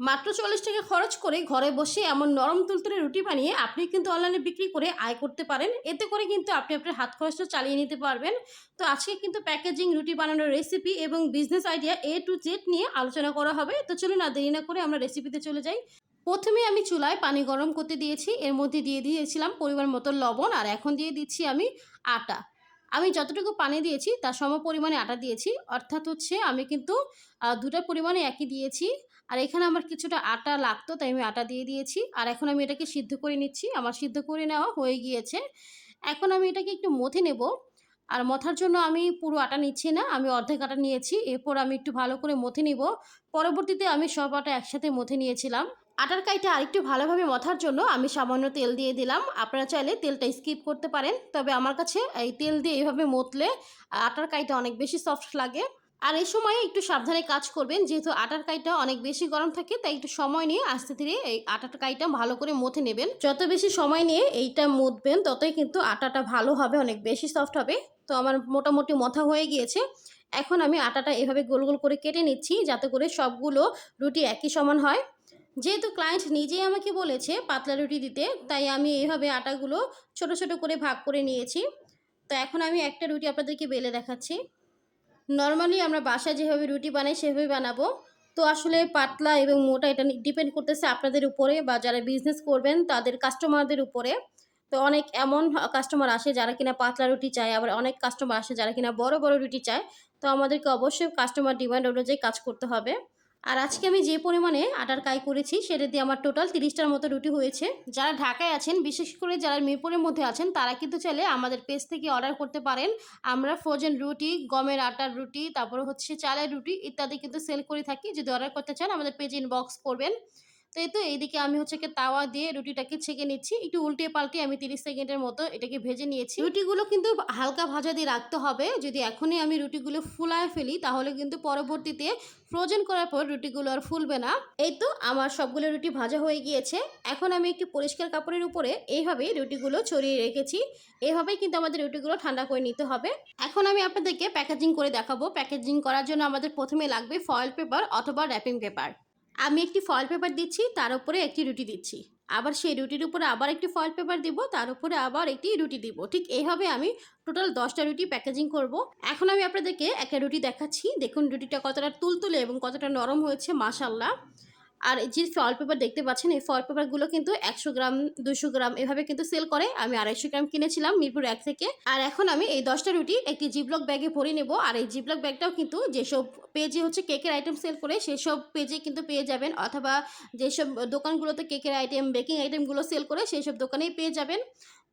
মাত্র চল্লিশ টাকা খরচ করে ঘরে বসে এমন নরম তুলতুলে রুটি বানিয়ে আপনি কিন্তু অনলাইনে বিক্রি করে আয় করতে পারেন। এতে করে কিন্তু আপনি আপনার হাত খরচটা চালিয়ে নিতে পারবেন। তো আজকে কিন্তু প্যাকেজিং রুটি বানানোর রেসিপি এবং business idea A to Z নিয়ে আলোচনা করা হবে। তো চলুন না দেরি না করে আমরা রেসিপিতে চলে যাই। প্রথমে আমি চুলায় পানি গরম করতে দিয়েছি। এর মধ্যে দিয়ে দিয়েছিলাম পরিমাণ মতো লবণ আর এখন দিয়ে দিচ্ছি আমি আটা। আমি যতটুকু পানি দিয়েছি, তার সম পরিমাণে আটা দিয়েছি। অর্থাৎ হচ্ছে আমি কিন্তু দুটার পরিমাণে একই দিয়েছি। আর এখানে আমার কিছুটা আটা লাগতো, তাই আমি আটা দিয়ে দিয়েছি। আর এখন আমি এটাকে সিদ্ধ করে নিচ্ছি। আমার সিদ্ধ করে নেওয়া হয়ে গিয়েছে। এখন আমি এটাকে একটু মথে নেব। আর মথার জন্য আমি পুরো আটা নিচ্ছি না, আমি অর্ধেক আটা নিয়েছি। এরপর আমি একটু ভালো করে মথে নিব। পরবর্তীতে আমি সব আটা একসাথে মথে নিয়েছিলাম। আটার কাইটা আরেকটু ভালোভাবে মথার জন্য আমি সামান্য তেল দিয়ে দিলাম। আপনারা চাইলে তেলটা স্কিপ করতে পারেন, তবে আমার কাছে এই তেল দিয়ে এইভাবে মতলে আটার কাইটা অনেক বেশি সফট লাগে। আর এই সময় একটু সাবধানে কাজ করবেন, যেহেতু আটার কাইটা অনেক বেশি গরম থাকে, তাই একটু সময় নিয়ে আস্তে ধীরে এই আটার কাইটা ভালো করে মথে নেবেন। যত বেশি সময় নিয়ে এইটা মথবেন ততই কিন্তু আটাটা ভালো হবে, অনেক বেশি সফট হবে। তো আমার মোটামুটি মথা হয়ে গিয়েছে। এখন আমি আটাটা এভাবে গোল গোল করে কেটে নিচ্ছি, যাতে করে সবগুলো রুটি একই সমান হয়। যেহেতু ক্লায়েন্ট নিজেই আমাকে বলেছে পাতলা রুটি দিতে, তাই আমি এইভাবে আটাগুলো ছোট ছোট করে ভাগ করে নিয়েছি। তো এখন আমি একটা রুটি আপনাদেরকে বেলে দেখাচ্ছি। নর্মালি আমরা বাসায় যেভাবে রুটি বানাই, সেভাবে বানাবো। তো আসলে পাতলা এবং মোটা এটা ডিপেন্ড করতেছে আপনাদের উপরে বা যারা বিজনেস করবেন, তাদের কাস্টমারদের উপরে। তো অনেক এমন কাস্টমার আসে যারা কিনা পাতলা রুটি চায়, আবার অনেক কাস্টমার আসে যারা কিনা বড় বড় রুটি চায়। তো আমাদেরকে অবশ্যই কাস্টমার ডিমান্ড অনুযায়ী কাজ করতে হবে। আর আজকে আমি যে পরিমাণে আটার কাই করেছি, সেটা দিয়ে আমার টোটাল তিরিশটার মতো রুটি হয়েছে। যারা ঢাকায় আছেন, বিশেষ করে যারা মিরপুরের মধ্যে আছেন, তারা কিন্তু চাইলে আমাদের পেজ থেকে অর্ডার করতে পারেন। আমরা ফ্রোজেন রুটি, গমের আটার রুটি, তারপর হচ্ছে চালের রুটি ইত্যাদি কিন্তু সেল করে থাকি। যদি অর্ডার করতে চান, আমাদের পেজে ইনবক্স করবেন। তো এই তো এইদিকে আমি হচ্ছে কি তাওয়া দিয়ে রুটিটাকে ছেঁকে নিচ্ছি। একটু উল্টে পাল্টে আমি তিরিশ সেকেন্ডের মতো এটাকে ভেজে নিয়েছি। রুটিগুলো কিন্তু হালকা ভাজা দিয়ে রাখতে হবে। যদি এখনই আমি রুটিগুলো ফুলায় ফেলি, তাহলে কিন্তু পরবর্তীতে ফ্রোজেন করার পর রুটিগুলো আর ফুলবে না। এই তো আমার সবগুলো রুটি ভাজা হয়ে গিয়েছে। এখন আমি একটি পরিষ্কার কাপড়ের উপরে এইভাবে রুটিগুলো ছড়িয়ে রেখেছি। এভাবেই কিন্তু আমাদের রুটিগুলো ঠান্ডা করে নিতে হবে। এখন আমি আপনাদেরকে প্যাকেজিং করে দেখাবো। প্যাকেজিং করার জন্য আমাদের প্রথমে লাগবে ফয়েল পেপার অথবা র্যাপিং পেপার আমি একটি ফয়েল পেপার দিচ্ছি, তার উপরে একটি রুটি দিচ্ছি। আবার সেই রুটির উপরে আবার একটি ফয়েল পেপার দিব, তার উপরে আবার একটি রুটি দিব। ঠিক এইভাবে আমি টোটাল দশটা রুটি প্যাকেজিং করব। এখন আমি আপনাদেরকে একটা রুটি দেখাচ্ছি। দেখুন রুটিটা কতটা তুলতুলে এবং কতটা নরম হয়েছে মাশাল্লাহ আর যে ফল পেপার দেখতে পাচ্ছেন, এই ফয়েল পেপারগুলো কিন্তু একশো গ্রাম দুশো গ্রাম এভাবে কিন্তু সেল করে। আমি আড়াইশো গ্রাম কিনেছিলাম মিরপুর এক থেকে। আর এখন আমি এই দশটা রুটি একটি জিবলক ব্যাগে ভরে নেব। আর এই জিবলক ব্যাগটাও কিন্তু যেসব পেজে হচ্ছে কেকের আইটেম সেল করে, সেসব পেজে কিন্তু পেয়ে যাবেন। অথবা যেসব দোকানগুলোতে কেকের আইটেম বেকিং আইটেমগুলো সেল করে সেই সব দোকানেই পেয়ে যাবেন।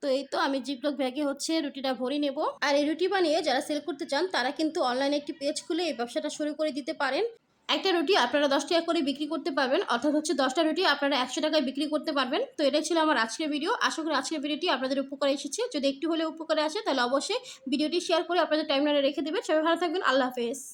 তো এই তো আমি জিপলক ব্যাগে হচ্ছে রুটিটা ভরে নেব। আর এই রুটি বানিয়ে যারা সেল করতে চান, তারা কিন্তু অনলাইনে একটি পেজ খুলে এই ব্যবসাটা শুরু করে দিতে পারেন। একটা রুটি আপনারা দশ টাকা করে বিক্রি করতে পারবেন, অর্থাৎ হচ্ছে দশটা রুটি আপনারা একশো টাকায় বিক্রি করতে পারবেন। তো এটাই ছিল আমার আজকের ভিডিও আশা করি আজকের ভিডিওটি আপনাদের উপকারে এসেছে। যদি একটু হলে উপকারে আসে, তাহলে অবশ্যই ভিডিওটি শেয়ার করে আপনাদের টাইমলাইনে রেখে দেবেন। সবাই ভালো থাকবেন। আল্লাহ হাফেজ।